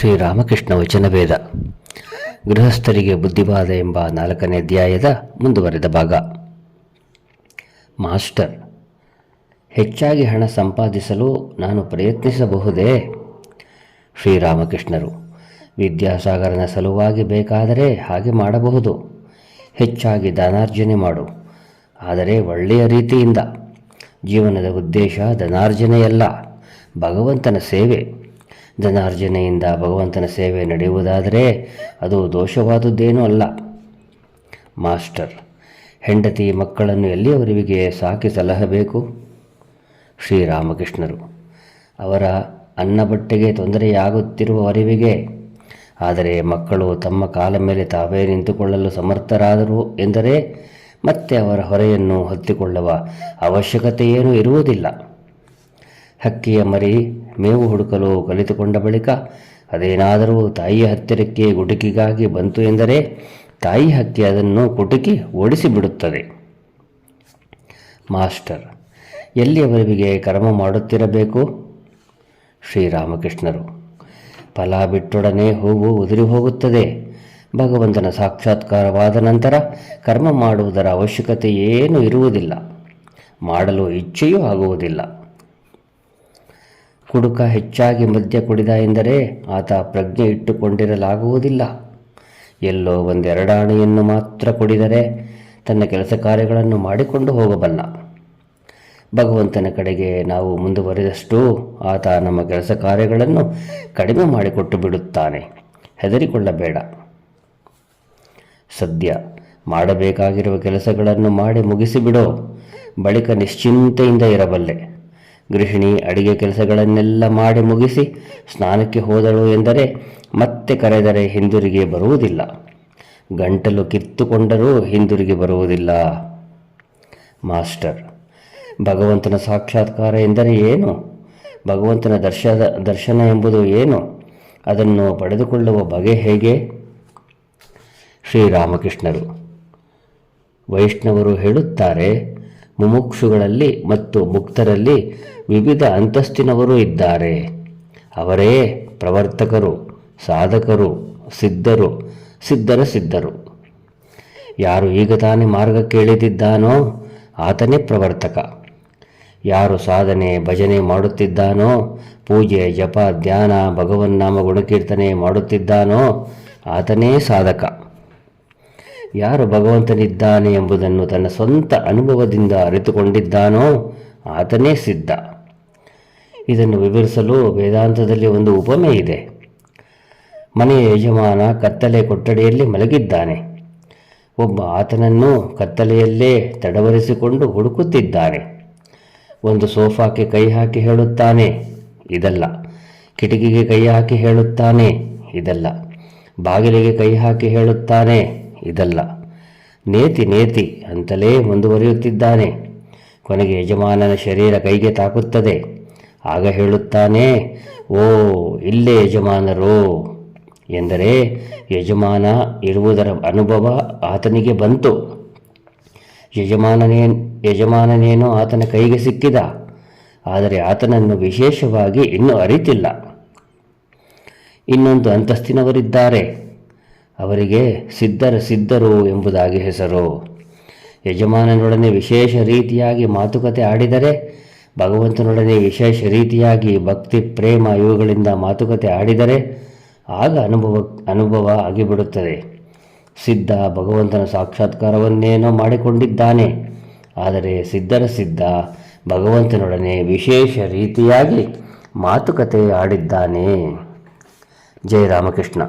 ಶ್ರೀರಾಮಕೃಷ್ಣ ವಚನವೇದ ಗೃಹಸ್ಥರಿಗೆ ಬುದ್ಧಿವಾದ ಎಂಬ ನಾಲ್ಕನೇ ಅಧ್ಯಾಯದ ಮುಂದುವರೆದ ಭಾಗ. ಮಾಸ್ಟರ್, ಹೆಚ್ಚಾಗಿ ಹಣ ಸಂಪಾದಿಸಲು ನಾನು ಪ್ರಯತ್ನಿಸಬಹುದೇ? ಶ್ರೀರಾಮಕೃಷ್ಣರು, ವಿದ್ಯಾಸಾಗರನ ಸಲುವಾಗಿ ಬೇಕಾದರೆ ಹಾಗೆ ಮಾಡಬಹುದು. ಹೆಚ್ಚಾಗಿ ಧನಾರ್ಜನೆ ಮಾಡು. ಆದರೆ ಒಳ್ಳೆಯ ರೀತಿಯಿಂದ. ಜೀವನದ ಉದ್ದೇಶ ಧನಾರ್ಜನೆಯಲ್ಲ. ಭಗವಂತನ ಸೇವೆ. ಧನಾರ್ಜನೆಯಿಂದ ಭಗವಂತನ ಸೇವೆ ನಡೆಯುವುದಾದರೆ ಅದು ದೋಷವಾದುದ್ದೇನೂ ಅಲ್ಲ. ಮಾಸ್ಟರ್, ಹೆಂಡತಿ ಮಕ್ಕಳನ್ನು ಎಲ್ಲಿಯವರಿಗೆ ಸಾಕಿ ಸಲಹಬೇಕು? ಶ್ರೀರಾಮಕೃಷ್ಣರು, ಅವರ ಅನ್ನ ಬಟ್ಟೆಗೆ ತೊಂದರೆಯಾಗುತ್ತಿರುವವರಿವಿಗೆ ಆದರೆ ಮಕ್ಕಳು ತಮ್ಮ ಕಾಲ ಮೇಲೆ ತಾವೇ ನಿಂತುಕೊಳ್ಳಲು ಸಮರ್ಥರಾದರು ಎಂದರೆ ಮತ್ತೆ ಅವರ ಹೊರೆಯನ್ನು ಹೊತ್ತಿಕೊಳ್ಳುವ ಅವಶ್ಯಕತೆಯೇನೂ ಇರುವುದಿಲ್ಲ. ಹಕ್ಕಿಯ ಮರಿ ಮೇವು ಹುಡುಕಲು ಕಲಿತುಕೊಂಡ ಬಳಿಕ ಅದೇನಾದರೂ ತಾಯಿಯ ಹತ್ತಿರಕ್ಕೆ ಗುಟುಕಿಗಾಗಿ ಬಂತು ಎಂದರೆ ತಾಯಿ ಹಕ್ಕಿ ಅದನ್ನು ಕುಟುಕಿ ಓಡಿಸಿಬಿಡುತ್ತದೆ. ಮಾಸ್ಟರ್, ಎಲ್ಲಿಯವರೆಗೆ ಕರ್ಮ ಮಾಡುತ್ತಿರಬೇಕು? ಶ್ರೀರಾಮಕೃಷ್ಣರು, ಫಲ ಬಿಟ್ಟೊಡನೆ ಹೂವು ಉದುರಿ ಹೋಗುತ್ತದೆ. ಭಗವಂತನ ಸಾಕ್ಷಾತ್ಕಾರವಾದ ನಂತರ ಕರ್ಮ ಮಾಡುವುದರ ಅವಶ್ಯಕತೆ ಏನೂ ಇರುವುದಿಲ್ಲ. ಮಾಡಲು ಇಚ್ಛೆಯೂ ಆಗುವುದಿಲ್ಲ. ಕುಡುಕ ಹೆಚ್ಚಾಗಿ ಮದ್ಯ ಕುಡಿದ ಎಂದರೆ ಆತ ಪ್ರಜ್ಞೆ ಇಟ್ಟುಕೊಂಡಿರಲಾಗುವುದಿಲ್ಲ. ಎಲ್ಲೋ ಒಂದೆರಡಾಣೆಯನ್ನು ಮಾತ್ರ ಕುಡಿದರೆ ತನ್ನ ಕೆಲಸ ಕಾರ್ಯಗಳನ್ನು ಮಾಡಿಕೊಂಡು ಹೋಗಬಲ್ಲ. ಭಗವಂತನ ಕಡೆಗೆ ನಾವು ಮುಂದುವರೆದಷ್ಟು ಆತ ನಮ್ಮ ಕೆಲಸ ಕಾರ್ಯಗಳನ್ನು ಕಡಿಮೆ ಮಾಡಿಕೊಟ್ಟು ಬಿಡುತ್ತಾನೆ. ಹೆದರಿಕೊಳ್ಳಬೇಡ. ಸದ್ಯ ಮಾಡಬೇಕಾಗಿರುವ ಕೆಲಸಗಳನ್ನು ಮಾಡಿ ಮುಗಿಸಿಬಿಡೋ. ಬಳಿಕ ನಿಶ್ಚಿಂತೆಯಿಂದ ಇರಬಲ್ಲೆ. ಗೃಹಿಣಿ ಅಡಿಗೆ ಕೆಲಸಗಳನ್ನೆಲ್ಲ ಮಾಡಿ ಮುಗಿಸಿ ಸ್ನಾನಕ್ಕೆ ಹೋದಳು ಎಂದರೆ ಮತ್ತೆ ಕರೆದರೆ ಹಿಂದಿರುಗಿ ಬರುವುದಿಲ್ಲ. ಗಂಟಲು ಕಿತ್ತುಕೊಂಡರೂ ಹಿಂದಿರುಗಿ ಬರುವುದಿಲ್ಲ. ಮಾಸ್ಟರ್, ಭಗವಂತನ ಸಾಕ್ಷಾತ್ಕಾರ ಎಂದರೆ ಏನು? ಭಗವಂತನ ದರ್ಶ ದರ್ಶನ ಎಂಬುದು ಏನು? ಅದನ್ನು ಪಡೆದುಕೊಳ್ಳುವ ಬಗೆ ಹೇಗೆ? ಶ್ರೀರಾಮಕೃಷ್ಣರು, ವೈಷ್ಣವರು ಹೇಳುತ್ತಾರೆ ಮುಮುಕ್ಷುಗಳಲ್ಲಿ ಮತ್ತು ಮುಕ್ತರಲ್ಲಿ ವಿವಿಧ ಅಂತಸ್ತಿನವರು ಇದ್ದಾರೆ. ಅವರೇ ಪ್ರವರ್ತಕರು, ಸಾಧಕರು, ಸಿದ್ಧರು, ಸಿದ್ಧರ ಸಿದ್ಧರು. ಯಾರು ಈಗ ತಾನೇ ಮಾರ್ಗ ಇಳಿದಿದ್ದಾನೋ ಆತನೇ ಪ್ರವರ್ತಕ. ಯಾರು ಸಾಧನೆ, ಭಜನೆ ಮಾಡುತ್ತಿದ್ದಾನೋ, ಪೂಜೆ, ಜಪ, ಧ್ಯಾನ, ಭಗವನ್ನಾಮ, ಗುಣಕೀರ್ತನೆ ಮಾಡುತ್ತಿದ್ದಾನೋ ಆತನೇ ಸಾಧಕ. ಯಾರು ಭಗವಂತನಿದ್ದಾನೆ ಎಂಬುದನ್ನು ತನ್ನ ಸ್ವಂತ ಅನುಭವದಿಂದ ಅರಿತುಕೊಂಡಿದ್ದಾನೋ ಆತನೇ ಸಿದ್ಧ. ಇದನ್ನು ವಿವರಿಸಲು ವೇದಾಂತದಲ್ಲಿ ಒಂದು ಉಪಮೆ ಇದೆ. ಮನೆಯ ಯಜಮಾನ ಕತ್ತಲೆ ಕೊಠಡಿಯಲ್ಲಿ ಮಲಗಿದ್ದಾನೆ. ಒಬ್ಬ ಆತನನ್ನು ಕತ್ತಲೆಯಲ್ಲೇ ತಡವರಿಸಿಕೊಂಡು ಹುಡುಕುತ್ತಿದ್ದಾನೆ. ಒಂದು ಸೋಫಾಕ್ಕೆ ಕೈ ಹಾಕಿ ಹೇಳುತ್ತಾನೆ, ಇದಲ್ಲ. ಕಿಟಕಿಗೆ ಕೈ ಹಾಕಿ ಹೇಳುತ್ತಾನೆ, ಇದಲ್ಲ. ಬಾಗಿಲಿಗೆ ಕೈ ಹಾಕಿ ಹೇಳುತ್ತಾನೆ ಇದಲ್ಲ. ನೇತಿ ನೇತಿ ಅಂತಲೇ ಮುಂದುವರಿಯುತ್ತಿದ್ದಾನೆ. ಕೊನೆಗೆ ಯಜಮಾನನ ಶರೀರ ಕೈಗೆ ತಾಕುತ್ತದೆ. ಆಗ ಹೇಳುತ್ತಾನೆ, ಓ, ಇಲ್ಲೇ ಯಜಮಾನರು. ಎಂದರೆ ಯಜಮಾನ ಇರುವುದರ ಅನುಭವ ಆತನಿಗೆ ಬಂತು. ಯಜಮಾನನೇ ಯಜಮಾನನೇನೋ ಆತನ ಕೈಗೆ ಸಿಕ್ಕಿದ. ಆದರೆ ಆತನನ್ನು ವಿಶೇಷವಾಗಿ ಇನ್ನೂ ಅರಿತಿಲ್ಲ. ಇನ್ನೊಂದು ಅಂತಸ್ತಿನವರಿದ್ದಾರೆ. ಅವರಿಗೆ ಸಿದ್ಧರ ಸಿದ್ಧರು ಎಂಬುದಾಗಿ ಹೆಸರು. ಯಜಮಾನನೊಡನೆ ವಿಶೇಷ ರೀತಿಯಾಗಿ ಮಾತುಕತೆ ಆಡಿದರೆ, ಭಗವಂತನೊಡನೆ ವಿಶೇಷ ರೀತಿಯಾಗಿ ಭಕ್ತಿ, ಪ್ರೇಮ ಇವುಗಳಿಂದ ಮಾತುಕತೆ ಆಡಿದರೆ ಆಗ ಅನುಭವ ಅನುಭವ ಆಗಿಬಿಡುತ್ತದೆ. ಸಿದ್ಧ ಭಗವಂತನ ಸಾಕ್ಷಾತ್ಕಾರವನ್ನೇನೋ ಮಾಡಿಕೊಂಡಿದ್ದಾನೆ. ಆದರೆ ಸಿದ್ಧರ ಸಿದ್ಧ ಭಗವಂತನೊಡನೆ ವಿಶೇಷ ರೀತಿಯಾಗಿ ಮಾತುಕತೆ ಆಡಿದ್ದಾನೆ. ಜಯ ರಾಮಕೃಷ್ಣ.